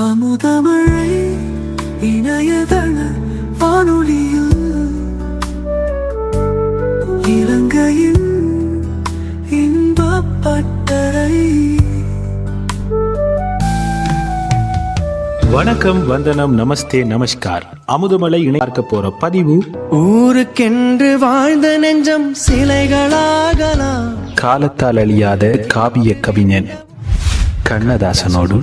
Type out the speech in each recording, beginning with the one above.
அமுதமழை இணையதள வானொலியில் இலங்கையின் இன்பப் பட்டறை வணக்கம் வந்தனம் நமஸ்தே நமஸ்கார். அமுதமலை இணை பார்க்க போற பதிவு. ஊருக்கென்று வாழ்ந்த நெஞ்சம் சிலைகளாகலாம். காலத்தால் அழியாத காவிய கவிஞன் கண்ணதாசனோடு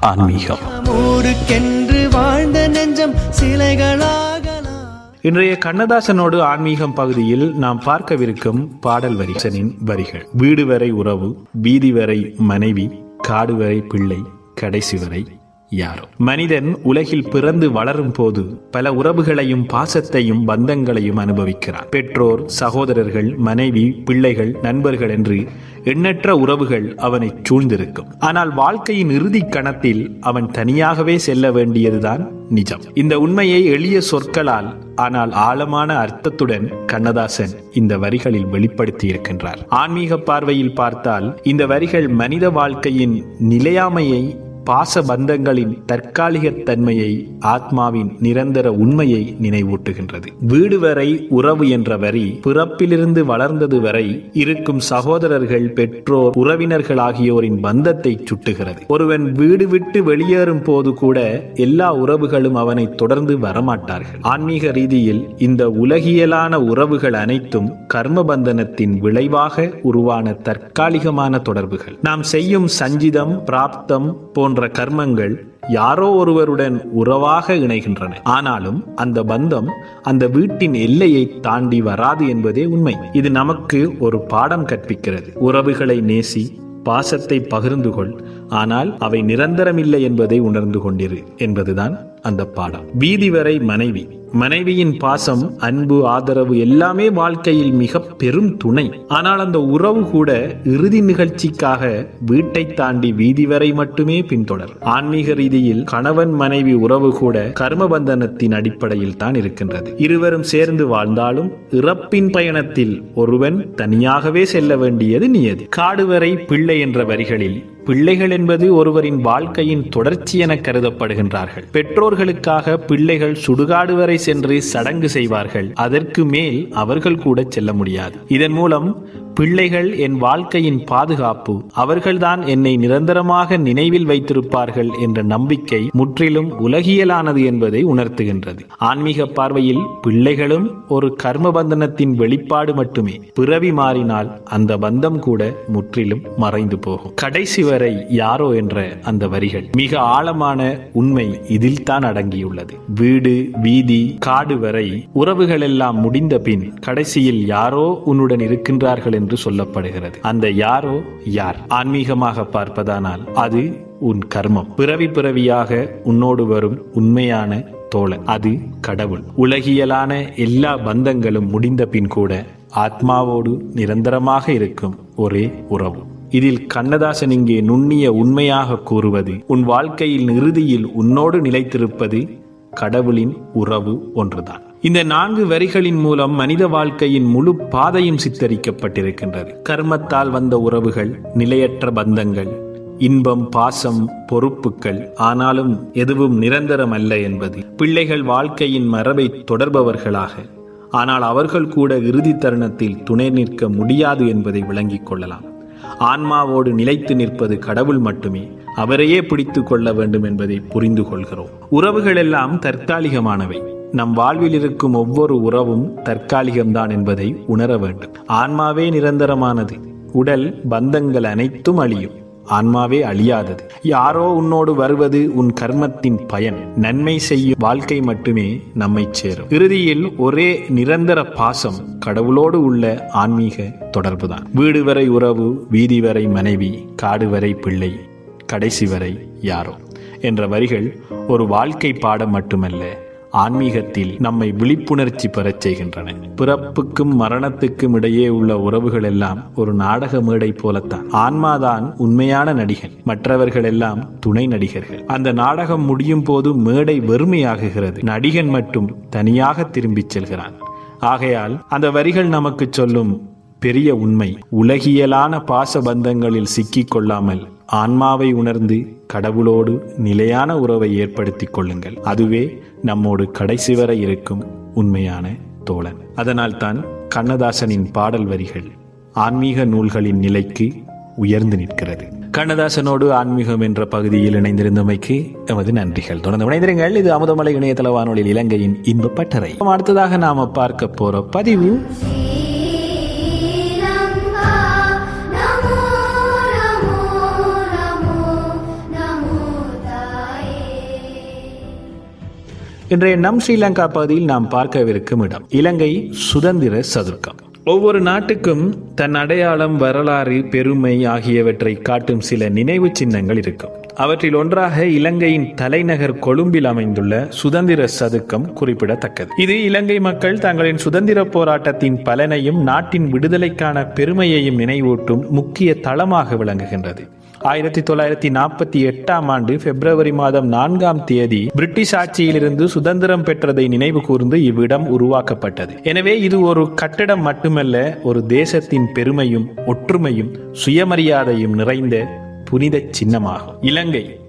ஆன்மீகம். ஊருக்கென்று வாழ்ந்த நெஞ்சம் சிலைகளாகலாம். இன்றைய கண்ணதாசனோடு ஆன்மீகம் பகுதியில் நாம் பார்க்கவிருக்கும் பாடல் வரிசனின் வரிகள். வீடு வரை உறவு வீதி வரை மனைவி காடு வரை பிள்ளை கடைசி வரை யாரோ? மனிதன் உலகில் பிறந்து வளரும் போது பல உறவுகளையும் பாசத்தையும் பந்தங்களையும் அனுபவிக்கிறான். பெற்றோர் சகோதரர்கள் மனைவி பிள்ளைகள் நண்பர்கள் என்று எண்ணற்ற உறவுகள் அவனை சூழ்ந்திருக்கும். ஆனால் வாழ்க்கையின் இறுதி கணத்தில் அவன் தனியாகவே செல்ல வேண்டியதுதான் நிஜம். இந்த உண்மையை எளிய சொற்களால் ஆனால் ஆழமான அர்த்தத்துடன் கண்ணதாசன் இந்த வரிகளில் வெளிப்படுத்தி இருக்கின்றார் ஆன்மீக பார்வையில் பார்த்தால் இந்த வரிகள் மனித வாழ்க்கையின் நிலையாமையை பாச பந்தங்களின் தற்காலிக தன்மையை ஆத்மாவின் நிரந்தர உண்மையை நினைவூட்டுகின்றது. வீடு வரை உறவு என்ற வரி பிறப்பிலிருந்து வளர்ந்தது வரை இருக்கும் சகோதரர்கள் பெற்றோர் உறவினர்கள் ஆகியோரின் பந்தத்தை சுட்டுகிறது. ஒருவன் வீடு விட்டு வெளியேறும் போது கூட எல்லா உறவுகளும் அவனை தொடர்ந்து வரமாட்டார்கள். ஆன்மீக ரீதியில் இந்த உலகியலான உறவுகள் அனைத்தும் கர்ம பந்தனத்தின் விளைவாக உருவான தற்காலிகமான தொடர்புகள். நாம் செய்யும் சஞ்சிதம் பிராப்தம் போன்ற கர்மங்கள் யாரோ ஒருவருடன் உறவாக இணைகின்றன. ஆனாலும் அந்த பந்தம் அந்த வீட்டின் எல்லையை தாண்டி வராது என்பதே உண்மை. இது நமக்கு ஒரு பாடம் கற்பிக்கிறது. உறவுகளை நேசி பாசத்தை பகிர்ந்து கொள் ஆனால் அவை நிரந்தரமில்லை என்பதை உணர்ந்து கொண்டிரு என்பதுதான் அந்த பாடம். வீதி வரை மனைவி. மனைவியின் பாசம் அன்பு ஆதரவு எல்லாமே வாழ்க்கையில் மிக பெரும் துணை. ஆனால் அந்த உறவு கூட இறுதி நிகழ்ச்சிக்காக வீட்டை தாண்டி வீதி வரை மட்டுமே பின்தொடர். ஆன்மீக ரீதியில் கணவன் மனைவி உறவு கூட கர்மபந்தனத்தின் அடிப்படையில் தான் இருக்கின்றது. இருவரும் சேர்ந்து வாழ்ந்தாலும் இறப்பின் பயணத்தில் ஒருவன் தனியாகவே செல்ல வேண்டியது நியதி. காடு வரை பிள்ளை என்ற வரிகளில் பிள்ளைகள் என்பது ஒருவரின் வாழ்க்கையின் தொடர்ச்சி என கருதப்படுகின்றார்கள். பெற்றோர்களுக்காக பிள்ளைகள் சுடுகாடு வரை சென்று சடங்கு செய்வார்கள். அதற்கு மேல் அவர்கள் கூட செல்ல முடியாது. இதன் மூலம் பிள்ளைகள் என் வாழ்க்கையின் பாதுகாப்பு. அவர்கள்தான் என்னை நிரந்தரமாக நினைவில் வைத்திருப்பார்கள் என்ற நம்பிக்கை முற்றிலும் உலகியலானது என்பதை உணர்த்துகின்றது. ஆன்மீக பார்வையில் பிள்ளைகளும் ஒரு கர்ம பந்தனத்தின் வெளிப்பாடு மட்டுமே. பிறவி மாறினால் அந்த பந்தம் கூட முற்றிலும் மறைந்து போகும். கடைசி வரை யாரோ என்ற அந்த வரிகள். மிக ஆழமான உண்மை இதில் தான் அடங்கியுள்ளது. வீடு வீதி காடு வரை உறவுகள் எல்லாம் முடிந்த பின் கடைசியில் யாரோ உன்னுடன் இருக்கின்றார்கள் என்று சொல்லப்படுகிறது. அந்த யாரோ யார்? ஆன்மீகமாக பார்ப்பதானால் அது உன் கர்மம். பிறவி பிறவியாக உன்னோடு வரும் உண்மையான தோழன். அது கடவுள். உலகியலான எல்லா பந்தங்களும் முடிந்த பின் கூட ஆத்மாவோடு நிரந்தரமாக இருக்கும் ஒரே உறவு. இதில் கண்ணதாசன் இங்கே நுண்ணிய உண்மையாக கூறுவது உன் வாழ்க்கையில் இறுதியில் உன்னோடு நிலைத்திருப்பது கடவுளின் உறவு ஒன்றுதான். இந்த நான்கு வரிகளின் மூலம் மனித வாழ்க்கையின் முழு பாதையும் சித்தரிக்கப்பட்டிருக்கின்றது. கர்மத்தால் வந்த உறவுகள் நிலையற்ற பந்தங்கள் இன்பம் பாசம் பொறுப்புகள் ஆனாலும் எதுவும் நிரந்தரம் அல்ல என்பது. பிள்ளைகள் வாழ்க்கையின் மரபை தொடர்பவர்களாக ஆனால் அவர்கள் கூட இறுதி தருணத்தில் துணை நிற்க முடியாது என்பதை விளங்கிக் கொள்ளலாம். ஆன்மாவோடு நிலைத்து நிற்பது கடவுள் மட்டுமே அவரையே பிடித்து கொள்ள வேண்டும் என்பதை புரிந்து கொள்கிறோம். உறவுகள் எல்லாம் தற்காலிகமானவை. நம் வாழ்வில் இருக்கும் ஒவ்வொரு உறவும் தற்காலிகம்தான் என்பதை உணர வேண்டும். ஆன்மாவே நிரந்தரமானது. உடல் பந்தங்கள் அனைத்தும் அழியும். ஆன்மாவே அழியாதது. யாரோ உன்னோடு வருவது உன் கர்மத்தின் பயன். நன்மை செய்யும் வாழ்க்கை மட்டுமே நம்மை சேரும். இறுதியில் ஒரே நிரந்தர பாசம் கடவுளோடு உள்ள ஆன்மீக தொடர்புதான். வீடு வரை உறவு வீதி வரை மனைவி காடு வரை பிள்ளை கடைசி வரை யாரோ என்ற வரிகள் ஒரு வாழ்க்கை பாடம் மட்டுமல்ல ஆன்மீகத்தில் நம்மை விழிப்புணர்ச்சி பெறச் செய்கின்றன. பிறப்புக்கும் மரணத்துக்கும் இடையே உள்ள உறவுகள் எல்லாம் ஒரு நாடக மேடை போலத்தான். ஆன்மாதான் உண்மையான நடிகன். மற்றவர்கள் எல்லாம் துணை நடிகர்கள். அந்த நாடகம் முடியும் போது மேடை வெறுமையாகுகிறது. நடிகன் மட்டும் தனியாக திரும்பிச் செல்கிறான். ஆகையால் அந்த வரிகள் நமக்கு சொல்லும் பெரிய உண்மை. உலகியலான பாச பந்தங்களில் சிக்கிக் கொள்ளாமல் ஆன்மாவை உணர்ந்து கடவுளோடு நிலையான உறவை ஏற்படுத்திக் கொள்ளுங்கள். அதுவே நம்மோடு கடைசி வரை இருக்கும் உண்மையான தோழன். அதனால்தான் கண்ணதாசனின் பாடல் வரிகள் ஆன்மீக நூல்களின் நிலைக்கு உயர்ந்து நிற்கிறது. கண்ணதாசனோடு ஆன்மீகம் என்ற பகுதியில் இணைந்திருந்தமைக்கு எமது நன்றிகள். தொடர்ந்து இணைந்திருங்கள். இது அமுதமலை இணையதள வானொலியில் இலங்கையின் இன்ப பட்டறை. அடுத்ததாக நாம பார்க்க போற பதிவு இன்றைய நம் ஸ்ரீலங்கா பகுதியில் நாம் பார்க்கவிருக்கும் இடம் இலங்கை சுதந்திர சதுர்க்கம். ஒவ்வொரு நாட்டுக்கும் தன் அடையாளம் வரலாறு பெருமை ஆகியவற்றை காட்டும் சில நினைவு சின்னங்கள் இருக்கும். அவற்றில் ஒன்றாக இலங்கையின் தலைநகர் கொழும்பில் அமைந்துள்ள சுதந்திர சதுக்கம் குறிப்பிடத்தக்கது. இது இலங்கை மக்கள் தங்களின் சுதந்திர போராட்டத்தின் பலனையும் நாட்டின் விடுதலைக்கான பெருமையையும் நினைவூட்டும் முக்கிய தளமாக விளங்குகின்றது. ஆயிரத்தி தொள்ளாயிரத்தி நாற்பத்தி எட்டாம் ஆண்டு பிப்ரவரி மாதம் நான்காம் தேதி பிரிட்டிஷ் ஆட்சியிலிருந்து சுதந்திரம் பெற்றதை நினைவு கூர்ந்து இவ்விடம் உருவாக்கப்பட்டது. எனவே இது ஒரு கட்டிடம் மட்டுமல்ல ஒரு தேசத்தின் பெருமையும் ஒற்றுமையும் சுயமரியாதையும் நிறைந்த புனித சின்னமாகும். இலங்கை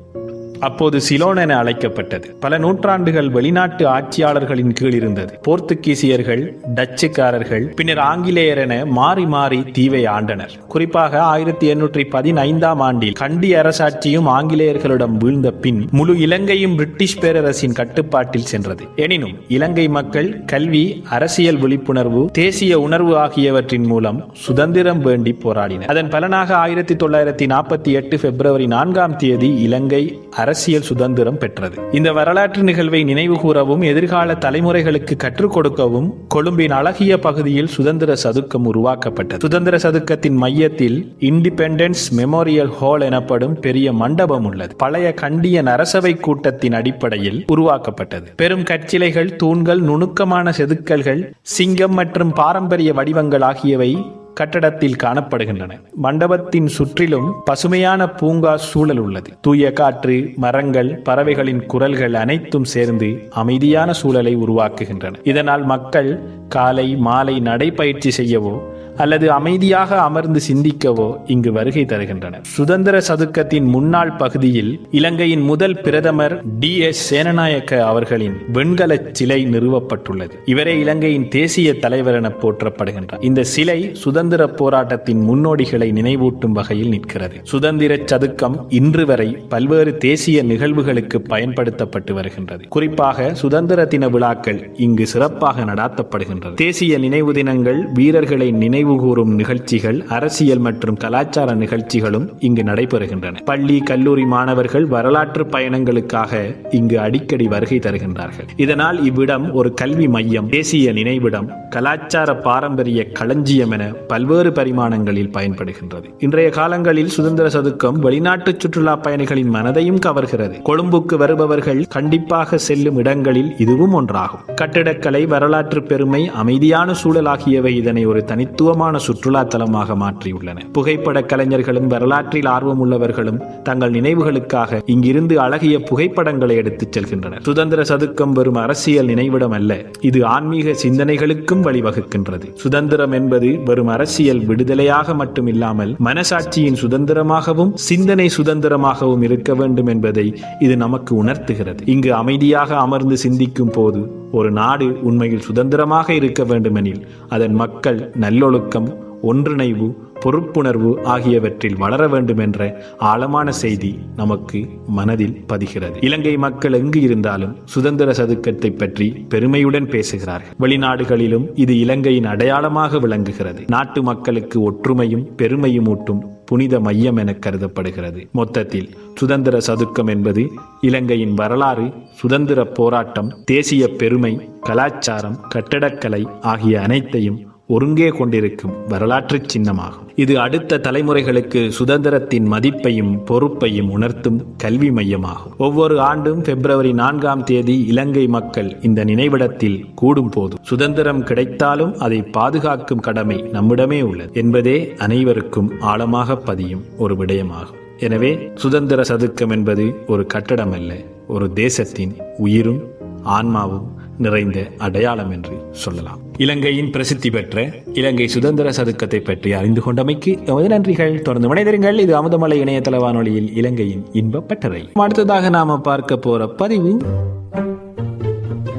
அப்போது சிலோன் என அழைக்கப்பட்டது. பல நூற்றாண்டுகள் வெளிநாட்டு ஆட்சியாளர்களின் கீழ் இருந்தது. போர்த்துகீசியர்கள் டச்சுக்காரர்கள் பின்னர் ஆங்கிலேயர் என மாறி மாறி தீவை ஆண்டனர். குறிப்பாக ஆயிரத்தி எண்ணூற்றி பதினைந்தாம் ஆண்டில் கண்டி அரசாட்சியும் ஆங்கிலேயர்களிடம் வீழ்ந்த பின் முழு இலங்கையும் பிரிட்டிஷ் பேரரசின் கட்டுப்பாட்டில் சென்றது. எனினும் இலங்கை மக்கள் கல்வி அரசியல் விழிப்புணர்வு தேசிய உணர்வு ஆகியவற்றின் மூலம் சுதந்திரம் வேண்டி போராடினர். அதன் பலனாக ஆயிரத்தி தொள்ளாயிரத்தி நாற்பத்தி எட்டு பிப்ரவரி நான்காம் தேதி இலங்கை அரசியல் சுதந்திரம் பெற்றது. இந்த வரலாற்று நிகழ்வை நினைவு கூறவும் எதிர்கால தலைமுறைகளுக்கு கற்றுக் கொடுக்கவும் கொழும்பின் அழகிய பகுதியில் சுதந்திர சதுக்கம் உருவாக்கப்பட்டது. சுதந்திர சதுக்கத்தின் மையத்தில் இண்டிபெண்டன்ஸ் மெமோரியல் ஹால் எனப்படும் பெரிய மண்டபம் உள்ளது. பழைய கண்டிய நரசவை கூட்டத்தின் அடிப்படையில் உருவாக்கப்பட்டது. பெரும் கற்சிலைகள் தூண்கள் நுணுக்கமான செதுக்கல்கள் சிங்கம் மற்றும் பாரம்பரிய வடிவங்கள் ஆகியவை கட்டடத்தில் காணப்படுகின்றன. மண்டபத்தின் சுற்றிலும் பசுமையான பூங்கா சூழல் உள்ளது. தூய காற்று மரங்கள் பறவைகளின் குரல்கள் அனைத்தும் சேர்ந்து அமைதியான சூழலை உருவாக்குகின்றன. இதனால் மக்கள் காலை மாலை நடைபயிற்சி செய்யவோ அல்லது அமைதியாக அமர்ந்து சிந்திக்கவோ இங்கு வருகை தருகின்றனர். சுதந்திர சதுக்கத்தின் முன்னாள் பகுதியில் இலங்கையின் முதல் பிரதமர் டி எஸ் சேனநாயக்க அவர்களின் வெண்கல சிலை நிறுவப்பட்டுள்ளது. இவரே இலங்கையின் தேசிய தலைவர் என போற்றப்படுகின்றார். இந்த சிலை சுதந்திர போராட்டத்தின் முன்னோடிகளை நினைவூட்டும் வகையில் நிற்கிறது. சுதந்திர சதுக்கம் இன்று வரை பல்வேறு தேசிய நிகழ்வுகளுக்கு பயன்படுத்தப்பட்டு வருகின்றது. குறிப்பாக சுதந்திர தின விழாக்கள் இங்கு சிறப்பாக நடாத்தப்படுகின்றது. தேசிய நினைவு தினங்கள் வீரர்களை நினைவு கூறும் நிகழ்ச்சிகள் அரசியல் மற்றும் கலாச்சார நிகழ்ச்சிகளும் இங்கு நடைபெறுகின்றன. பள்ளி கல்லூரி மாணவர்கள் வரலாற்று பயணங்களுக்காக இங்கு அடிக்கடி வருகை தருகின்றார்கள். இதனால் இவ்விடம் ஒரு கல்வி மையம் தேசிய நினைவிடம் கலாச்சார பாரம்பரிய களஞ்சியம் என பல்வேறு பரிமாணங்களில் பயன்படுகின்றது. இன்றைய காலங்களில் சுதந்திர சதுக்கம் வெளிநாட்டு சுற்றுலா பயணிகளின் மனதையும் கவர்கிறது. கொழும்புக்கு வருபவர்கள் கண்டிப்பாக செல்லும் இடங்களில் இதுவும் ஒன்றாகும். கட்டிடக்கலை வரலாற்று பெருமை அமைதியான சூழல் ஆகியவை இதனை ஒரு தனித்துவ தனித்துவமான சுற்றுலா தலமாக மாற்றியுள்ளன. புகைப்பட கலைஞர்களும் வரலாற்றில் ஆர்வம் உள்ளவர்களும் தங்கள் நினைவுகளுக்காக இங்கிருந்து அழகிய புகைப்படங்களை எடுத்துச் செல்கின்றனர். சுதந்திர சதுக்கம் வெறும் அரசியல் நினைவிடம் அல்ல இது ஆன்மீக சிந்தனைகளுக்கும் வழிவகுக்கின்றது. சுதந்திரம் என்பது வெறும் அரசியல் விடுதலையாக மட்டும் இல்லாமல் மனசாட்சியின் சுதந்திரமாகவும் சிந்தனை சுதந்திரமாகவும் இருக்க வேண்டும் என்பதை இது நமக்கு உணர்த்துகிறது. இங்கு அமைதியாக அமர்ந்து சிந்திக்கும் போது ஒரு நாடு உண்மையில் சுதந்திரமாக இருக்க வேண்டுமெனில் அதன் மக்கள் நல்லொழுக்கம் ஒன்றிணைவு பொறுப்புணர்வு ஆகியவற்றில் வளர வேண்டும் என்ற ஆழமான செய்தி நமக்கு மனதில் பதிகிறது. இலங்கை மக்கள் எங்கு இருந்தாலும் சுதந்திர சதுக்கத்தை பற்றி பெருமையுடன் பேசுகிறார்கள். வெளிநாடுகளிலும் இது இலங்கையின் அடையாளமாக விளங்குகிறது. நாட்டு மக்களுக்கு ஒற்றுமையும் பெருமையும் ஊட்டும் புனித மையம் என கருதப்படுகிறது. மொத்தத்தில் சுதந்திர சதுக்கம் என்பது இலங்கையின் வரலாறு சுதந்திர போராட்டம் தேசிய பெருமை கலாச்சாரம் கட்டடக்கலை ஆகிய அனைத்தையும் ஒருங்கே கொண்டிருக்கும் வரலாற்று சின்னமாகும். இது அடுத்த தலைமுறைகளுக்கு சுதந்திரத்தின் மதிப்பையும் பொறுப்பையும் உணர்த்தும் கல்வி மையமாகும். ஒவ்வொரு ஆண்டும் பிப்ரவரி நான்காம் தேதி இலங்கை மக்கள் இந்த நினைவிடத்தில் கூடும் போது சுதந்திரம் கிடைத்தாலும் அதை பாதுகாக்கும் கடமை நம்மிடமே உள்ளது என்பதே அனைவருக்கும் ஆழமாக பதியும் ஒரு விடயமாகும். எனவே சுதந்திர சதுக்கம் என்பது ஒரு கட்டடம் அல்ல ஒரு தேசத்தின் உயிரும் ஆன்மாவும் நிறைந்த அடையாளம் என்று சொல்லலாம். இலங்கையின் பிரசித்தி பெற்ற இலங்கை சுதந்திர சதுக்கத்தை பற்றி அறிந்து கொண்டமைக்கு எமது நன்றிகள். தொடர்ந்து மனிதர்கள் இது அமுதமலை இணையதள வானொலியில் இலங்கையின் இன்ப பட்டறை. அடுத்ததாக நாம பார்க்க போற பதிவு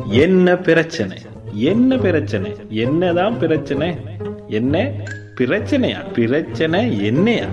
என்ன பிரச்சனை? என்ன பிரச்சனை? என்னதான் பிரச்சனை? என்ன பிரச்சனையா? பிரச்சனை என்னையா?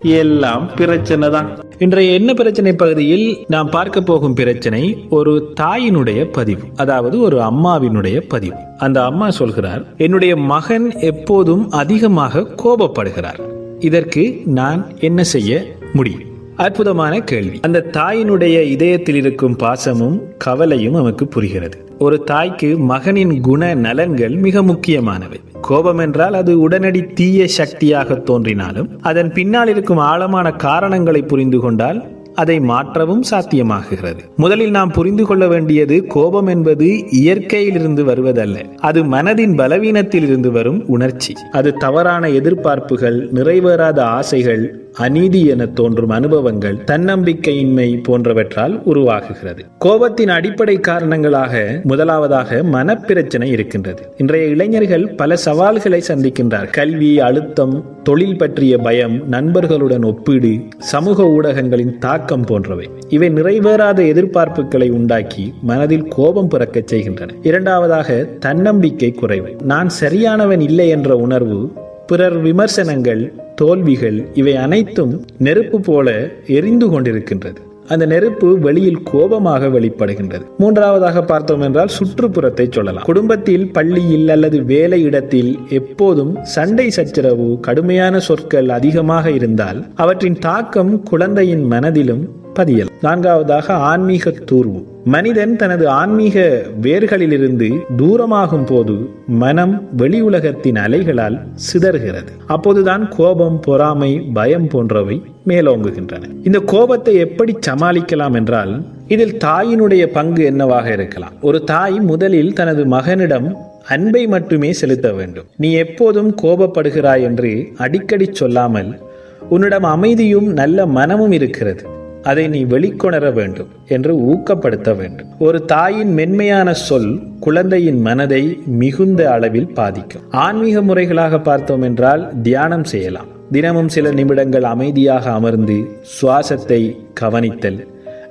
எல்லாம் பிரச்சனை தான் இன்றைய என்ன பிரச்சனை பகுதியில் நாம் பார்க்க போகும் பிரச்சனை ஒரு தாயினுடைய பதிவு அதாவது ஒரு அம்மாவினுடைய பதிவு. அந்த அம்மா சொல்கிறார் என்னுடைய மகன் எப்போதும் அதிகமாக கோபப்படுகிறார். இதற்கு நான் என்ன செய்ய முடியும்? அற்புதமான கேள்வி. அந்த தாயினுடைய இதயத்தில் இருக்கும் பாசமும் கவலையும் நமக்கு புரிகிறது. ஒரு தாய்க்கு மகனின் குண நலன்கள் மிக முக்கியமானவை. கோபம் என்றால் அது உடனடி தீய சக்தியாக தோன்றினாலும் அதன் பின்னால் இருக்கும் ஆழமான காரணங்களை புரிந்து கொண்டால் அதை மாற்றவும் சாத்தியமாகுகிறது. முதலில் நாம் புரிந்து கொள்ள வேண்டியது கோபம் என்பது இயற்கையிலிருந்து வருவதல்ல. அது மனதின் பலவீனத்தில் இருந்து வரும் உணர்ச்சி. அது தவறான எதிர்பார்ப்புகள் நிறைவேறாத ஆசைகள் அநீதி என தோன்றும் அனுபவங்கள் தன்னம்பிக்கையின்மை போன்றவற்றால் உருவாகுகிறது. கோபத்தின் அடிப்படை காரணங்களாக முதலாவதாக மனப்பிரச்சனை இருக்கின்றது. இன்றைய இளைஞர்கள் பல சவால்களை சந்திக்கின்றார். கல்வி அழுத்தம் தொழில் பற்றிய பயம் நண்பர்களுடன் ஒப்பீடு சமூக ஊடகங்களின் தாக்கம் போன்றவை. இவை நிறைவேறாத எதிர்பார்ப்புகளை உண்டாக்கி மனதில் கோபம் பிறக்கச் செய்கின்றன. இரண்டாவதாக தன்னம்பிக்கை குறைவு. நான் சரியானவன் இல்லை என்ற உணர்வு பிறர் விமர்சனங்கள் தோல்விகள் இவை அனைத்தும் நெருப்பு போல எரிந்து கொண்டிருக்கின்றது. அந்த நெருப்பு வெளியில் கோபமாக வெளிப்படுகின்றது. மூன்றாவதாக பார்த்தோம் என்றால் சுற்றுப்புறத்தை சொல்லலாம். குடும்பத்தில் பள்ளியில் அல்லது வேலை இடத்தில் எப்போதும் சண்டை சச்சரவு கடுமையான சொற்கள் அதிகமாக இருந்தால் அவற்றின் தாக்கம் குழந்தையின் மனதிலும் பதியல் நான்காவதாக ஆன்மீக தூர்வு. மனிதன் தனது ஆன்மீக வேர்களிலிருந்து தூரமாகும் போது மனம் வெளி உலகத்தின் அலைகளால் சிதறுகிறது. அப்போதுதான் கோபம் பொறாமை பயம் போன்றவை மேலோங்குகின்றன. இந்த கோபத்தை எப்படி சமாளிக்கலாம் என்றால் இதில் தாயினுடைய பங்கு என்னவாக இருக்கலாம்? ஒரு தாய் முதலில் தனது மகனிடம் அன்பை மட்டுமே செலுத்த வேண்டும். நீ எப்போதும் கோபப்படுகிறாய் என்று அடிக்கடி சொல்லாமல் உன்னிடம் அமைதியும் நல்ல மனமும் இருக்கிறது. அதை நீ வெளிக்கொணர வேண்டும் என்று ஊக்கப்படுத்த வேண்டும். ஒரு தாயின் மென்மையான சொல் குழந்தையின் மனதை மிகுந்த அளவில் பாதிக்கும். ஆன்மீக முறைகளாக பார்த்தோம் என்றால் தியானம் செய்யலாம். தினமும் சில நிமிடங்கள் அமைதியாக அமர்ந்து சுவாசத்தை கவனித்தல்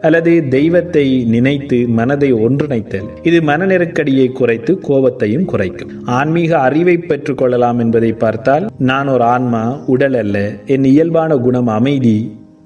அல்லது தெய்வத்தை நினைத்து மனதை ஒன்றிணைத்தல். இது மன நெருக்கடியை குறைத்து கோபத்தையும் குறைக்கும். ஆன்மீக அறிவை பெற்றுக்கொள்ளலாம் என்பதை பார்த்தால் நான் ஒரு ஆன்மா உடல் அல்ல என் இயல்பான குணம் அமைதி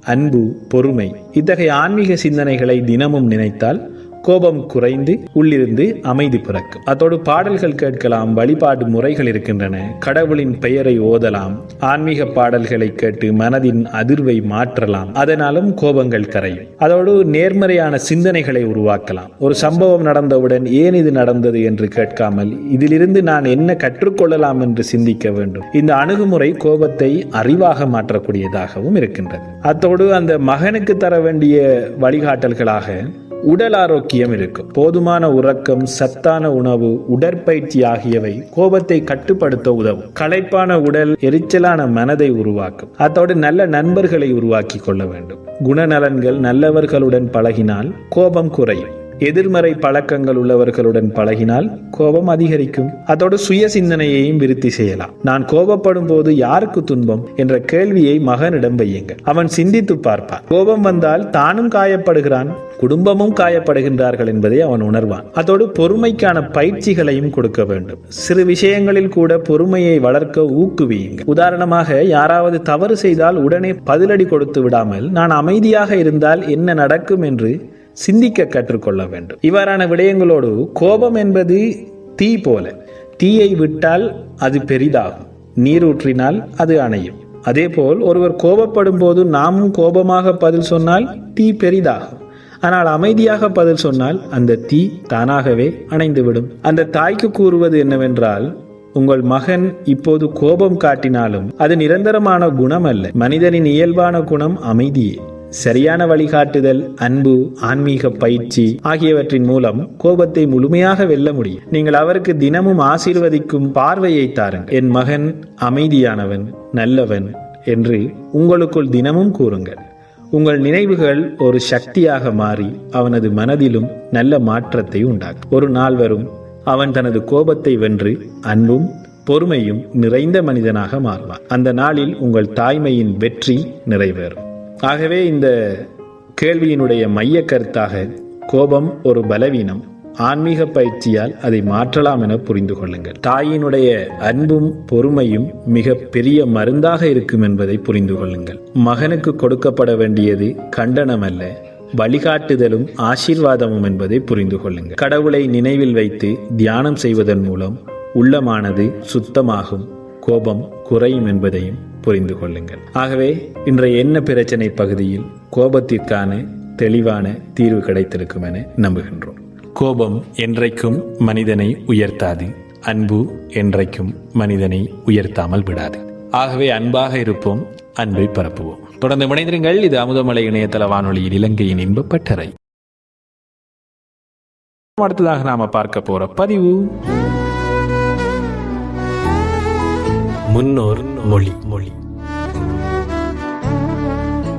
அன்பு பொறுமை இத்தகைய ஆன்மீக சிந்தனைகளை தினமும் நினைத்தால் கோபம் குறைந்து உள்ளிருந்து அமைதி பிறக்கும் அதோடு பாடல்கள் கேட்கலாம் வழிபாடு முறைகள் இருக்கின்றன. கடவுளின் பெயரை ஓதலாம் ஆன்மீக பாடல்களை கேட்டு மனதின் அதிர்வை மாற்றலாம். அதனாலும் கோபங்கள் கரையும். அதோடு நேர்மறையான சிந்தனைகளை உருவாக்கலாம். ஒரு சம்பவம் நடந்தவுடன் ஏன் இது நடந்தது என்று கேட்காமல் இதிலிருந்து நான் என்ன கற்றுக்கொள்ளலாம் என்று சிந்திக்க வேண்டும். இந்த அணுகுமுறை கோபத்தை அறிவாக மாற்றக்கூடியதாகவும் இருக்கின்றது. அத்தோடு அந்த மகனுக்கு தர வேண்டிய வழிகாட்டல்களாக உடல் ஆரோக்கியம் இருக்கும் போதுமான உறக்கம் சத்தான உணவு உடற்பயிற்சி ஆகியவை கோபத்தை கட்டுப்படுத்த உதவும். களைப்பான உடல் எரிச்சலான மனதை உருவாக்கும். அத்தோடு நல்ல நண்பர்களை உருவாக்கி கொள்ள வேண்டும். குணநலன்கள் நல்லவர்களுடன் பழகினால் கோபம் குறையும். எதிர்மறை பழக்கங்கள் உள்ளவர்களுடன் பழகினால் கோபம் அதிகரிக்கும். அதோடு சுய சிந்தனையையும் விருத்தி செய்யலாம். நான் கோபப்படும் போது யாருக்கு துன்பம்? என்ற கேள்வியை மகனிடம் வையுங்கள். அவன் சிந்தித்து பார்ப்பான். கோபம் வந்தால் தானும் காயப்படுகிறான் குடும்பமும் காயப்படுகின்றார்கள் என்பதை அவன் உணர்வான். அதோடு பொறுமைக்கான பயிற்சிகளையும் கொடுக்க வேண்டும். சிறு விஷயங்களில் கூட பொறுமையை வளர்க்க ஊக்குவியுங்க உதாரணமாக யாராவது தவறு செய்தால் உடனே பதிலடி கொடுத்து விடாமல் நான் அமைதியாக இருந்தால் என்ன நடக்கும்? என்று சிந்திக்க கற்றுக்கொள்ள வேண்டும். இவ்வாறான விடயங்களோடு கோபம் என்பது தீ போல. தீயை விட்டால் அது பெரிதாகும். நீரூற்றினால் அது அணையும். அதேபோல் ஒருவர் கோபப்படும் போது நாமும் கோபமாக பதில் சொன்னால் தீ பெரிதாகும். ஆனால் அமைதியாக பதில் சொன்னால் அந்த தீ தானாகவே அணைந்துவிடும். அந்த தாய்க்கு கூறுவது என்னவென்றால் உங்கள் மகன் இப்போது கோபம் காட்டினாலும் அது நிரந்தரமான குணம் அல்ல மனிதனின் இயல்பான குணம் அமைதியே. சரியான வழிகாட்டுதல் அன்பு ஆன்மீக பயிற்சி ஆகியவற்றின் மூலம் கோபத்தை முழுமையாக வெல்ல முடியும். நீங்கள் அவருக்கு தினமும் ஆசீர்வதிக்கும் பார்வையை தாருங்கள். என் மகன் அமைதியானவன் நல்லவன் என்று உங்களுக்குள் தினமும் கூறுங்கள். உங்கள் நினைவுகள் ஒரு சக்தியாக மாறி அவனது மனதிலும் நல்ல மாற்றத்தை உண்டாகும் ஒரு நாள் வரும் அவன் தனது கோபத்தை வென்று அன்பும் பொறுமையும் நிறைந்த மனிதனாக மாறுவான். அந்த நாளில் உங்கள் தாய்மையின் வெற்றி நிறைவேறும். ஆகவே இந்த கேள்வியினுடைய மைய கருத்தாக கோபம் ஒரு பலவீனம். ஆன்மீக பயிற்சியால் அதை மாற்றலாம் என புரிந்து கொள்ளுங்கள். தாயினுடைய அன்பும் பொறுமையும் மிக பெரிய மருந்தாக இருக்கும் என்பதை புரிந்து கொள்ளுங்கள். மகனுக்கு கொடுக்கப்பட வேண்டியது கண்டனம் அல்ல வழிகாட்டுதலும் ஆசீர்வாதமும் என்பதை புரிந்து கொள்ளுங்கள். கடவுளை நினைவில் வைத்து தியானம் செய்வதன் மூலம் உள்ளமானது சுத்தமாகும் கோபம் குறையும் என்பதையும் புரிந்து கொள்ளுங்கள் ஆகவே இன்றைய என்ன பிரச்சனை பகுதியில் கோபத்திற்கான தெளிவான தீர்வு கிடைத்திருக்கும் என நம்புகின்றோம். கோபம் என்றைக்கும் மனிதனை உயர்த்தாது. அன்பு என்றைக்கும் மனிதனை உயர்த்தாமல் விடாது. ஆகவே அன்பாக இருப்போம் அன்பை பரப்புவோம். தொடர்ந்து இணைந்திருங்கள் இது அமுதமலை இணையதள வானொலியில் இலங்கையின் இன்பப்பட்டறை அடுத்ததாக நாம பார்க்க போற பதிவு. முன்னோர் மொழி. மொழி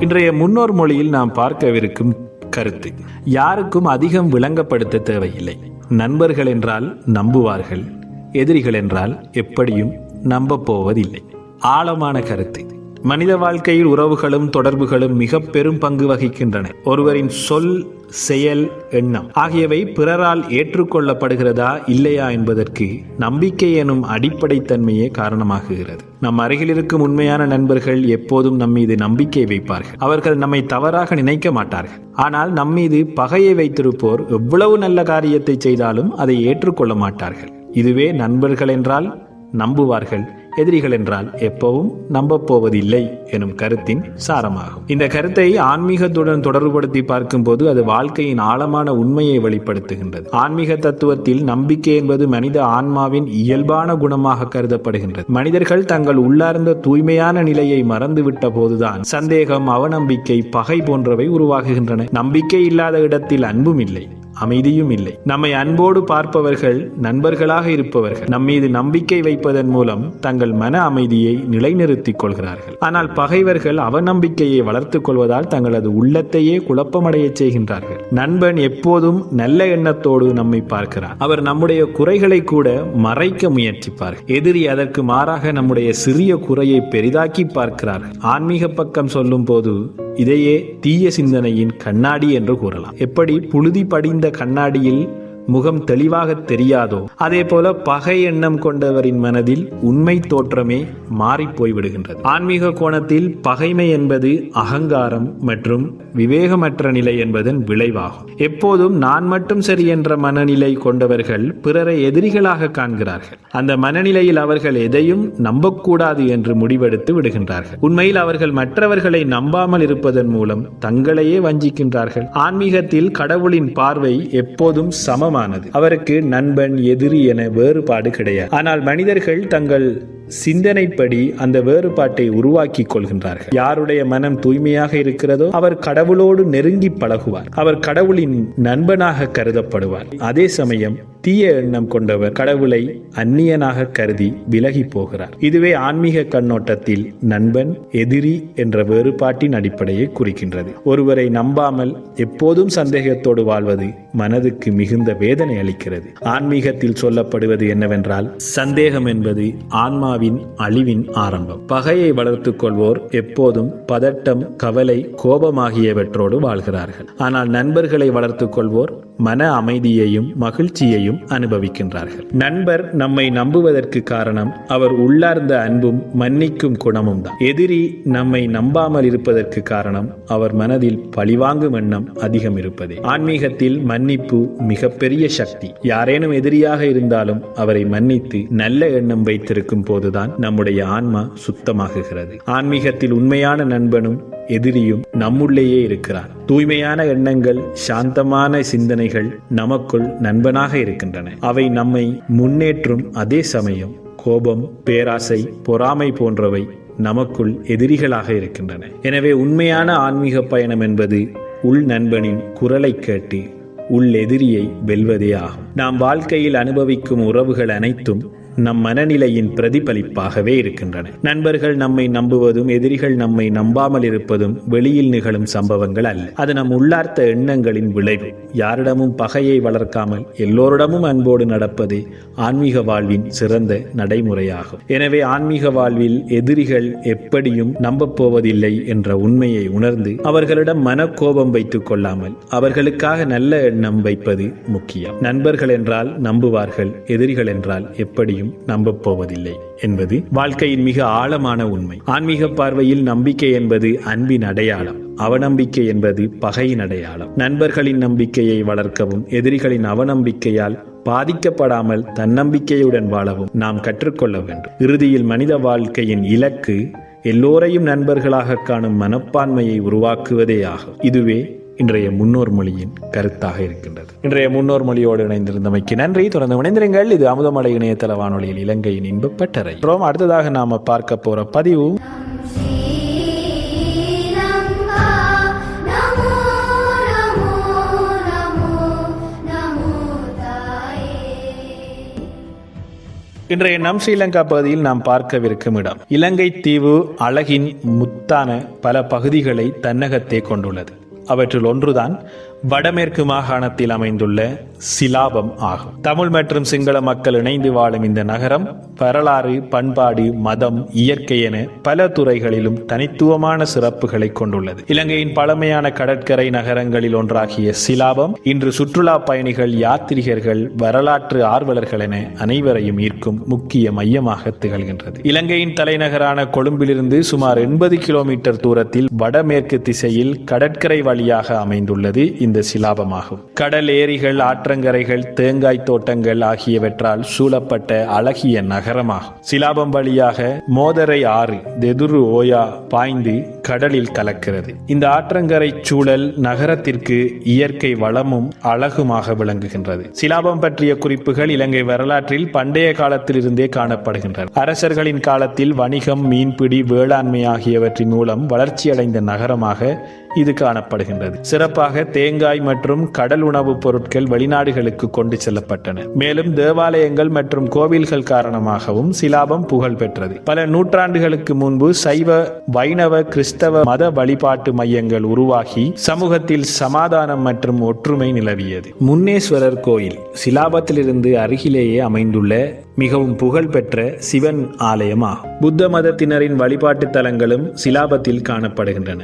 இன்றைய முன்னோர் மொழியில் நாம் பார்க்கவிருக்கும் கருத்து யாருக்கும் அதிகம் விளங்கப்படுத்த தேவையில்லை. நண்பர்கள் என்றால் நம்புவார்கள் எதிரிகள் என்றால் எப்படியும் நம்ப போவதில்லை. ஆழமான கருத்து மனித வாழ்க்கையில் உறவுகளும் தொடர்புகளும் மிக பெரும் பங்கு வகிக்கின்றன. ஒருவரின் சொல் செயல் எண்ணம் ஆகியவை பிறரால் ஏற்றுக்கொள்ளப்படுகிறதா இல்லையா என்பதற்கு நம்பிக்கை எனும் அடிப்படை தன்மையே காரணமாகுகிறது. நம் அருகில் இருக்கும் உண்மையான நண்பர்கள் எப்போதும் நம் மீது நம்பிக்கை வைப்பார்கள். அவர்கள் நம்மை தவறாக நினைக்க மாட்டார்கள். ஆனால் நம் மீது பகையை வைத்திருப்போர் எவ்வளவு நல்ல காரியத்தை செய்தாலும் அதை ஏற்றுக்கொள்ள மாட்டார்கள். இதுவே நண்பர்கள் என்றால் நம்புவார்கள். எதிரிகள் என்றால் எப்பவும் நம்பப்போவதில்லை எனும் கருத்தின் சாரமாகும். இந்த கருத்தை ஆன்மீகத்துடன் தொடர்புபடுத்தி பார்க்கும்போது அது வாழ்க்கையின் ஆழமான உண்மையை வெளிப்படுத்துகின்றது. ஆன்மீக தத்துவத்தில் நம்பிக்கை என்பது மனித ஆன்மாவின் இயல்பான குணமாக கருதப்படுகின்றது. மனிதர்கள் தங்கள் உள்ளார்ந்த தூய்மையான நிலையை மறந்துவிட்ட போதுதான் சந்தேகம் அவநம்பிக்கை பகை போன்றவை உருவாகுகின்றன. நம்பிக்கை இல்லாத இடத்தில் அன்பும் இல்லை. அமைதியும் இல்லை நம்மை அன்போடு பார்ப்பவர்கள் நண்பர்களாக இருப்பவர்கள். நம்மீது நம்பிக்கை வைப்பதன் மூலம் தங்கள் மன அமைதியை நிலைநிறுத்திக் கொள்கிறார்கள். ஆனால் பகைவர்கள் அவநம்பிக்கையை வளர்த்துக் கொள்வதால் தங்களது உள்ளத்தையே குழப்பமடைய செய்கின்றார்கள். நண்பன் எப்போதும் நல்ல எண்ணத்தோடு நம்மை பார்க்கிறார். அவர் நம்முடைய குறைகளை கூட மறைக்க முயற்சிப்பார். எதிரி அதற்கு மாறாக நம்முடைய சிறிய குறையை பெரிதாக்கி பார்க்கிறார்கள். ஆன்மீக பக்கம் சொல்லும் போது இதையே தீய சிந்தனையின் கண்ணாடி என்று கூறலாம். எப்படி புழுதி படிந்த கண்ணாடியில் முகம் தெளிவாக தெரியாதோ? அதே போல பகை எண்ணம் கொண்டவரின் மனதில் உண்மை தோற்றமே மாறிப் போய்விடுகின்றது. ஆன்மீக கோணத்தில் பகைமை என்பது அகங்காரம் மற்றும் விவேகமற்ற நிலை என்பதன் விளைவாகும். எப்போதும் நான் மட்டும் சரி என்ற மனநிலை கொண்டவர்கள் பிறரை எதிரிகளாக காண்கிறார்கள். அந்த மனநிலையில் அவர்கள் எதையும் நம்பக்கூடாது என்று முடிவெடுத்து விடுகின்றார்கள். உண்மையில் அவர்கள் மற்றவர்களை நம்பாமல் இருப்பதன் மூலம் தங்களையே வஞ்சிக்கின்றார்கள். ஆன்மீகத்தில் கடவுளின் பார்வை எப்போதும் சமமானது. அவருக்கு நண்பன் எதிரி என வேறுபாடு கிடையாது. ஆனால் மனிதர்கள் தங்கள் சிந்தனைப்படி அந்த வேறுபாட்டை உருவாக்கி கொள்கின்றார்கள். யாருடைய மனம் தூய்மையாக இருக்கிறதோ அவர் கடவுளோடு நெருங்கி பழகுவார். அவர் கடவுளின் நண்பனாக கருதப்படுவார். அதே சமயம் தீய எண்ணம் கொண்டவர் கடவுளை அந்நியனாக கருதி விலகி போகிறார். இதுவே ஆன்மீக கண்ணோட்டத்தில் நண்பன் எதிரி என்ற வேறுபாட்டின் அடிப்படையை குறிக்கின்றது. ஒருவரை நம்பாமல் எப்போதும் சந்தேகத்தோடு வாழ்வது மனதுக்கு மிகுந்த வேதனை அளிக்கிறது. ஆன்மீகத்தில் சொல்லப்படுவது என்னவென்றால் சந்தேகம் என்பது ஆன்மா ஆன்மாவின் அழிவின் ஆரம்பம். பகையை வளர்த்துக் கொள்வோர் எப்போதும் பதட்டம் கவலை கோபமாகியவற்றோடு வாழ்கிறார்கள். ஆனால் நண்பர்களை வளர்த்துக் கொள்வோர் மன அமைதியையும் மகிழ்ச்சியையும் அனுபவிக்கின்றார்கள். நண்பர் நம்மை நம்புவதற்கு காரணம் அவர் உள்ளார்ந்த அன்பும் மன்னிக்கும் குணமும் தான். எதிரி நம்மை நம்பாமல் இருப்பதற்கு காரணம் அவர் மனதில் பழிவாங்கும் எண்ணம் அதிகம் இருப்பதே. ஆன்மீகத்தில் மன்னிப்பு மிகப்பெரிய சக்தி. யாரேனும் எதிரியாக இருந்தாலும் அவரை மன்னித்து நல்ல எண்ணம் வைத்திருக்கும் போதுதான் நம்முடைய ஆன்மா சுத்தமாகுகிறது. ஆன்மீகத்தில் உண்மையான நண்பனும் எதிரியும் நம்முள்ளேயே இருக்கிறார். தூய்மையான எண்ணங்கள் சாந்தமான சிந்தனை சிந்தனைகள் நமக்குள் நண்பனாக இருக்கின்றன. அவை நம்மை முன்னேற்றும் அதே சமயம் கோபம் பேராசை பொறாமை போன்றவை நமக்குள் எதிரிகளாக இருக்கின்றன. எனவே உண்மையான ஆன்மீக பயணம் என்பது உள் நண்பனின் குரலை கேட்டு உள் எதிரியை வெல்வதே ஆகும். நாம் வாழ்க்கையில் அனுபவிக்கும் உறவுகள் அனைத்தும் நம் மனநிலையின் பிரதிபலிப்பாகவே இருக்கின்றன. நண்பர்கள் நம்மை நம்புவதும் எதிரிகள் நம்மை நம்பாமல் இருப்பதும் வெளியில் நிகழும் சம்பவங்கள் அல்ல. அது நம் உள்ளார்த்த எண்ணங்களின் விளைவு. யாரிடமும் பகையை வளர்க்காமல் எல்லோரிடமும் அன்போடு நடப்பதே ஆன்மீக வாழ்வின் சிறந்த நடைமுறையாகும். எனவே ஆன்மீக வாழ்வில் எதிரிகள் எப்படியும் நம்பப் போவதில்லை என்ற உண்மையை உணர்ந்து அவர்களிடம் மனக்கோபம் வைத்துக் கொள்ளாமல் அவர்களுக்காக நல்ல எண்ணம் வைப்பது முக்கியம். நண்பர்கள் என்றால் நம்புவார்கள் எதிரிகள் என்றால் எப்படியும் நம்பப் போவதில்லை என்பது வாழ்க்கையின் மிக ஆழமான உண்மை. ஆன்மீக பார்வையில் நம்பிக்கை என்பது அன்பின் அடையாளம். அவநம்பிக்கை என்பது பகையின் அடையாளம். நண்பர்களின் நம்பிக்கையை வளர்க்கவும் எதிரிகளின் அவநம்பிக்கையால் பாதிக்கப்படாமல் தன்னம்பிக்கையுடன் வாழவும் நாம் கற்றுக்கொள்ள வேண்டும். இறுதியில் மனித வாழ்க்கையின் இலக்கு எல்லோரையும் நண்பர்களாக காணும் மனப்பான்மையை உருவாக்குவதே ஆகும். இதுவே இன்றைய முன்னோர் மொழியின் கருத்தாக இருக்கின்றது. இன்றைய முன்னோர் மொழியோடு இணைந்திருந்தமைக்கு நன்றி. தொடர்ந்து இணைந்திருங்கள். இது அமுதமலை இணையதள வானொலியில் இலங்கையின் இன்பப்பட்டறை அடுத்ததாக நாம பார்க்க போற பதிவு. இன்றைய நம் ஸ்ரீலங்கா பகுதியில் நாம் பார்க்கவிருக்கும் இடம். இலங்கை தீவு அழகின் முத்தான பல பகுதிகளை தன்னகத்தே கொண்டுள்ளது. அவற்றில் ஒன்றுதான் வடமேற்கு மாகாணத்தில் அமைந்துள்ள சிலாபம் ஆகும். தமிழ் மற்றும் சிங்கள மக்கள் இணைந்து வாழும் இந்த நகரம் வரலாறு பண்பாடு மதம் இயற்கை என பல துறைகளிலும் தனித்துவமான சிறப்புகளை கொண்டுள்ளது. இலங்கையின் பழமையான கடற்கரை நகரங்களில் ஒன்றாகிய சிலாபம் இன்று சுற்றுலா பயணிகள் யாத்ரிகர்கள் வரலாற்று ஆர்வலர்கள் என அனைவரையும் ஈர்க்கும் முக்கிய மையமாக திகழ்கின்றது. இலங்கையின் தலைநகரான கொழும்பிலிருந்து சுமார் எண்பது கிலோமீட்டர் தூரத்தில் வடமேற்கு திசையில் கடற்கரை வழியாக அமைந்துள்ளது. இந்த சிலாபமாகும். கடல் ஏரிகள் ஆற்றங்கரைகள் தேங்காய் தோட்டங்கள் ஆகியவற்றால் சூழப்பட்ட அழகிய நகரமாகும். சிலாபம் வழியாக மோதரை ஆறு தெதுரு ஓயா பாய்ந்து கடலில் கலக்கிறது. இந்த ஆற்றங்கரை சூழல் நகரத்திற்கு இயற்கை வளமும் அழகுமாக விளங்குகின்றது. சிலாபம் பற்றிய குறிப்புகள் இலங்கை வரலாற்றில் பண்டைய காலத்திலிருந்தே காணப்படுகின்றன. அரசர்களின் காலத்தில் வணிகம் மீன்பிடி வேளாண்மை ஆகியவற்றின் மூலம் வளர்ச்சியடைந்த நகரமாக இது காணப்படுகின்றது. சிறப்பாக தேங்காய் மற்றும் கடல் உணவுப் பொருட்கள் வெளிநாடுகளுக்கு கொண்டு செல்லப்பட்டன. மேலும் தேவாலயங்கள் மற்றும் கோவில்கள் காரணமாகவும் சிலாபம் புகழ் பெற்றது. பல நூற்றாண்டுகளுக்கு முன்பு சைவ வைணவ கிறிஸ்தவ மத வழிபாட்டு மையங்கள் உருவாகி சமூகத்தில் சமாதானம் மற்றும் ஒற்றுமை நிலவியது. முன்னேஸ்வரர் கோயில் சிலாபத்திலிருந்து அருகிலேயே அமைந்துள்ள மிகவும் புகழ்பெற்ற சிவன் ஆலயமாகும். புத்த மதத்தினரின் வழிபாட்டு தலங்களும் சிலாபத்தில் காணப்படுகின்றன.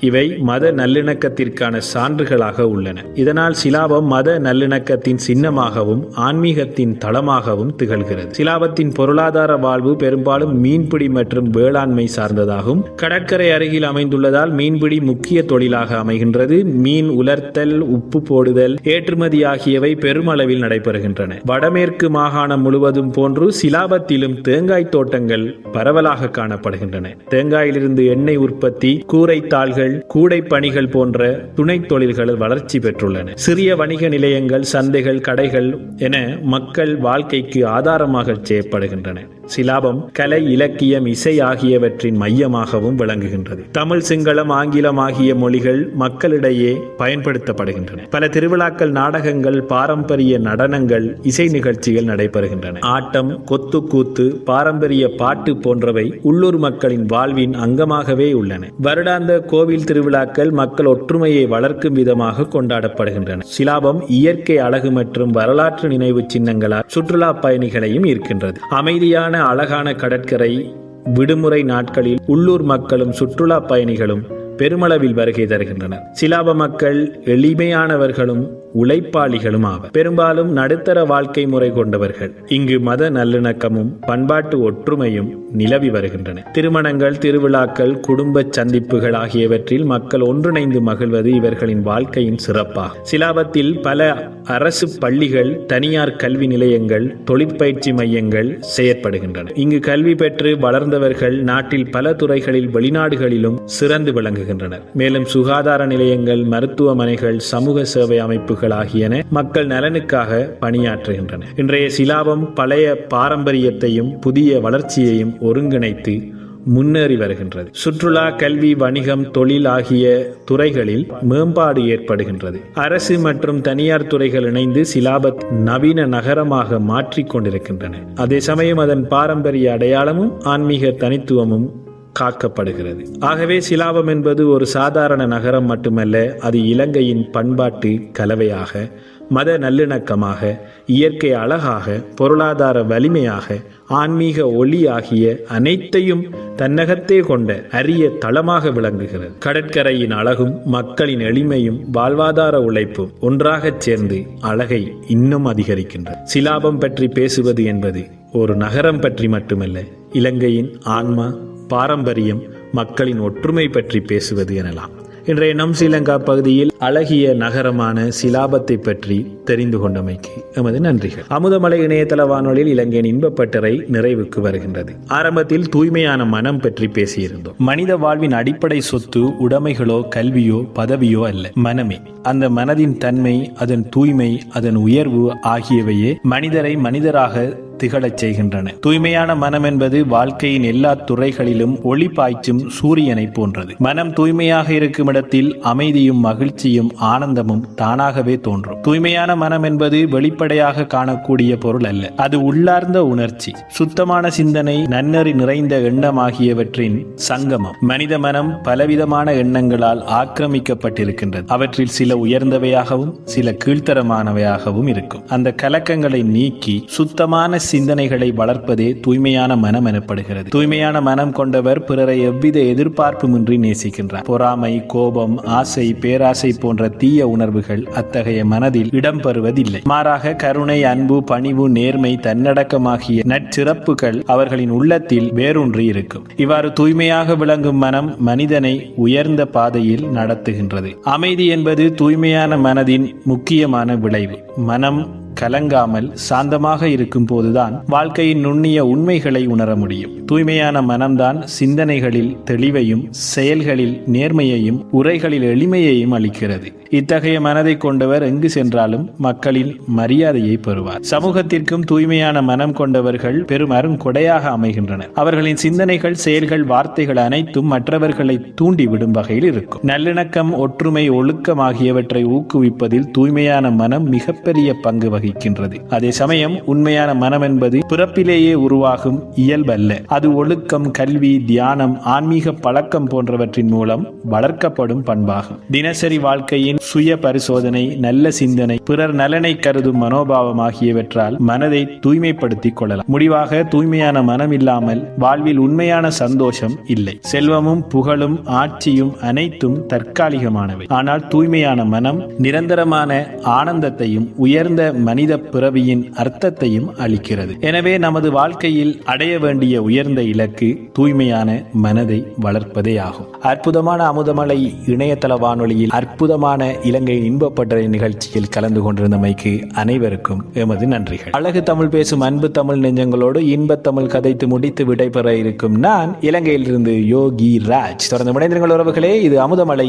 இவை மத நல்லிணக்கத்திற்கான சான்றுகளாக உள்ளன. இதனால் சிலாபம் மத நல்லிணக்கத்தின் சின்னமாகவும் ஆன்மீகத்தின் தளமாகவும் திகழ்கிறது. சிலாபத்தின் பொருளாதார வாழ்வு பெரும்பாலும் மீன்பிடி மற்றும் வேளாண்மை சார்ந்ததாகும். கடற்கரை அருகில் அமைந்துள்ளதால் மீன்பிடி முக்கிய தொழிலாக அமைகின்றது. மீன் உலர்த்தல் உப்பு போடுதல் ஏற்றுமதி ஆகியவை பெருமளவில் நடைபெறுகின்றன. வடமேற்கு மாகாணம் முழுவதும் போன்று சிலாபத்திலும் தேங்காய் தோட்டங்கள் பரவலாக காணப்படுகின்றன. தேங்காயிலிருந்து எண்ணெய் உற்பத்தி கூரை தாள்கள் கூடை பணிகள் போன்ற துணை தொழில்கள் வளர்ச்சி பெற்றுள்ளன. சிறிய வணிக நிலையங்கள் சந்தைகள் கடைகள் என மக்கள் வாழ்க்கைக்கு ஆதாரமாக செய்யப்படுகின்றன சிலாபம் கலை இலக்கியம் இசை ஆகியவற்றின் மையமாகவும் விளங்குகின்றது. தமிழ் சிங்களம் ஆங்கிலம் ஆகிய மொழிகள் மக்களிடையே பயன்படுத்தப்படுகின்றன. பல திருவிழாக்கள் நாடகங்கள் பாரம்பரிய நடனங்கள் இசை நிகழ்ச்சிகள் நடைபெறுகின்றன. ஆட்டம் கொத்துக்கூத்து பாரம்பரிய பாட்டு போன்றவை உள்ளூர் மக்களின் வாழ்வின் அங்கமாகவே உள்ளன. வருடாந்த கோவில் திருவிழாக்கள் மக்கள் ஒற்றுமையை வளர்க்கும் விதமாக கொண்டாடப்படுகின்றன. சிலாபம் இயற்கை அழகு மற்றும் வரலாற்று நினைவு சின்னங்களால் சுற்றுலா பயணிகளையும் ஈர்க்கின்றது. அமைதியான அழகான கடற்கரை விடுமுறை நாட்களில் உள்ளூர் மக்களும் சுற்றுலா பயணிகளும் பெருமளவில் வருகை தருகின்றனர். சிலாப மக்கள் எளிமையானவர்களும் உழைப்பாளிகளும் ஆவர். பெரும்பாலும் நடுத்தர வாழ்க்கை முறை கொண்டவர்கள். இங்கு மத நல்லிணக்கமும் பண்பாட்டு ஒற்றுமையும் நிலவி வருகின்றன. திருமணங்கள் திருவிழாக்கள் குடும்ப சந்திப்புகள் ஆகியவற்றில் மக்கள் ஒன்றிணைந்து மகிழ்வது இவர்களின் வாழ்க்கையின் சிறப்பாகும் சிலாபத்தில் பல அரசு பள்ளிகள் தனியார் கல்வி நிலையங்கள் தொழிற்பயிற்சி மையங்கள் செயற்படுகின்றன. இங்கு கல்வி பெற்று வளர்ந்தவர்கள் நாட்டில் பல துறைகளில் வெளிநாடுகளிலும் சிறந்து விளங்குகின்றனர். மேலும் சுகாதார நிலையங்கள் மருத்துவமனைகள் சமூக சேவை அமைப்புகள் ஆகியன மக்கள் நலனுக்காக பணியாற்றுகின்றன. இன்றைய சிலாபம் பழைய பாரம்பரியத்தையும் புதிய வளர்ச்சியையும் ஒருங்கிணைத்து முன்னேறி வருகின்றது. சுற்றுலா கல்வி வணிகம் தொழில் ஆகிய துறைகளில் மேம்பாடு ஏற்படுகின்றது. அரசு மற்றும் தனியார் துறைகள் இணைந்து சிலாபத் நவீன நகரமாக மாற்றிக் கொண்டிருக்கின்றன. அதே சமயம் அதன் பாரம்பரிய அடையாளமும் ஆன்மீக தனித்துவமும் காக்கப்படுகிறது. ஆகவே சிலாபம் என்பது ஒரு சாதாரண நகரம் மட்டுமல்ல அது இலங்கையின் பண்பாட்டு கலவையாக மத நல்லிணக்கமாக இயற்கை அழகாக பொருளாதார வலிமையாக ஆன்மீக ஒளி ஆகிய அனைத்தையும் தன்னகத்தே கொண்ட அரிய தளமாக விளங்குகிறது. கடற்கரையின் அழகும் மக்களின் எளிமையும் வாழ்வாதார உழைப்பும் ஒன்றாகச் சேர்ந்து அழகை இன்னும் அதிகரிக்கின்றது சிலாபம் பற்றி பேசுவது என்பது ஒரு நகரம் பற்றி மட்டுமல்ல இலங்கையின் ஆன்மா பாரம்பரியம் மக்களின் ஒற்றுமை பற்றி பேசுவது எனலாம். இன்றைய நம் ஸ்ரீலங்கா பகுதியில் அழகிய நகரமான சிலாபத்தை பற்றி தெரிந்து கொண்டமைக்கு எமது நன்றிகள். அமுதமலை இணையதள வானொலியில் இலங்கையின் இன்பப்பட்டறை நிறைவுக்கு வருகின்றது. ஆரம்பத்தில் தூய்மையான மனம் பற்றி பேசியிருந்தோம். மனித வாழ்வின் அடிப்படை சொத்து உடைமைகளோ கல்வியோ பதவியோ அல்ல. மனமே. அந்த மனதின் தன்மை அதன் தூய்மை அதன் உயர்வு ஆகியவையே மனிதரை மனிதராக திகழச் செய்கின்றன. தூய்மையான மனம் என்பது வாழ்க்கையின் எல்லா துறைகளிலும் ஒளி பாய்ச்சும் சூரியனை போன்றது. மனம் தூய்மையாக இருக்கும் இடத்தில் அமைதியும் மகிழ்ச்சியும் ஆனந்தமும் தானாகவே தோன்றும். தூய்மையான மனம் என்பது வெளிப்படையாக காணக்கூடிய பொருள் அல்ல. அது உள்ளார்ந்த உணர்ச்சி. சுத்தமான சிந்தனை நன்னறி நிறைந்த எண்ணம் ஆகியவற்றின் சங்கமம். மனித மனம் பலவிதமான எண்ணங்களால் ஆக்கிரமிக்கப்பட்டிருக்கின்றது. அவற்றில் சில உயர்ந்தவையாகவும் சில கீழ்த்தரமானவையாகவும் இருக்கும். அந்த கலக்கங்களை நீக்கி சுத்தமான சிந்தனைகளை வளர்ப்பதே தூய்மையான மனம் எனப்படுகிறது. தூய்மையான மனம் கொண்டவர் பிறரை எவ்வித எதிர்பார்ப்புமின்றி நேசிக்கின்றார். பொறாமை கோபம் ஆசை பேராசை போன்ற தீய உணர்வுகள் அத்தகைய மனதில் இடம்பெறுவதில்லை. மாறாக கருணை அன்பு பணிவு நேர்மை தன்னடக்கமாகிய நற்சிறப்புகள் அவர்களின் உள்ளத்தில் வேரூன்றி இருக்கும். இவ்வாறு தூய்மையாக விளங்கும் மனம் மனிதனை உயர்ந்த பாதையில் நடத்துகின்றது. அமைதி என்பது தூய்மையான மனதின் முக்கியமான விளைவு. மனம் கலங்காமல் சாந்தமாக இருக்கும் போதுதான் வாழ்க்கையின் நுண்ணிய உண்மைகளை உணர முடியும். தூய்மையான மனம்தான் சிந்தனைகளில் தெளிவையும் செயல்களில் நேர்மையையும் உரைகளில் எளிமையையும் அளிக்கிறது. இத்தகைய மனதை கொண்டவர் எங்கு சென்றாலும் மக்களின் மரியாதையை பெறுவார். சமூகத்திற்கும் தூய்மையான மனம் கொண்டவர்கள் பெரும் அருங்கொடையாக அமைகின்றனர். அவர்களின் சிந்தனைகள் செயல்கள் வார்த்தைகள் அனைத்தும் மற்றவர்களை தூண்டிவிடும் வகையில் இருக்கும். நல்லிணக்கம் ஒற்றுமை ஒழுக்கம் ஆகியவற்றை ஊக்குவிப்பதில் தூய்மையான மனம் மிகப்பெரிய பங்கு வகிக்கின்றது அதே சமயம் உண்மையான மனம் என்பது பிறப்பிலேயே உருவாகும் இயல்பல்ல. அது ஒழுக்கம் கல்வி தியானம் ஆன்மீக பழக்கம் போன்றவற்றின் மூலம் வளர்க்கப்படும் பண்பாகும். தினசரி வாழ்க்கையின் சுய பரிசோதனை நல்ல சிந்தனை பிறர் நலனை கருதும் மனோபாவம் ஆகியவற்றால் மனதை தூய்மைப்படுத்திக் கொள்ளலாம். முடிவாக தூய்மையான மனம் இல்லாமல் வாழ்வில் உண்மையான சந்தோஷம் இல்லை. செல்வமும் புகழும் ஆட்சியும் அனைத்தும் தற்காலிகமானவை. ஆனால் தூய்மையான மனம் நிரந்தரமான ஆனந்தத்தையும் உயர்ந்த மனித பிறவியின் அர்த்தத்தையும் அளிக்கிறது. எனவே நமது வாழ்க்கையில் அடைய வேண்டிய உயர்ந்த இலக்கு தூய்மையான மனதை வளர்ப்பதே ஆகும். அற்புதமான அமுதமலை இணையதள வானொலியில் அற்புதமான இலங்கை இன்பப்பட்ட நிகழ்ச்சியில் கலந்து கொண்டிருந்தமைக்கு அனைவருக்கும் எமது நன்றிகள். அழகு தமிழ் பேசும் அன்பு தமிழ் நெஞ்சங்களோடு இன்பத்தமிழ் கதைத்து முடித்து விடைபெற இருக்கும் நான் இலங்கையிலிருந்து யோகி ராஜ். தொடர்ந்து முனைந்திருங்கள் உறவுகளே இது அமுதமலை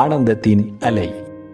ஆனந்தத்தின் அலை.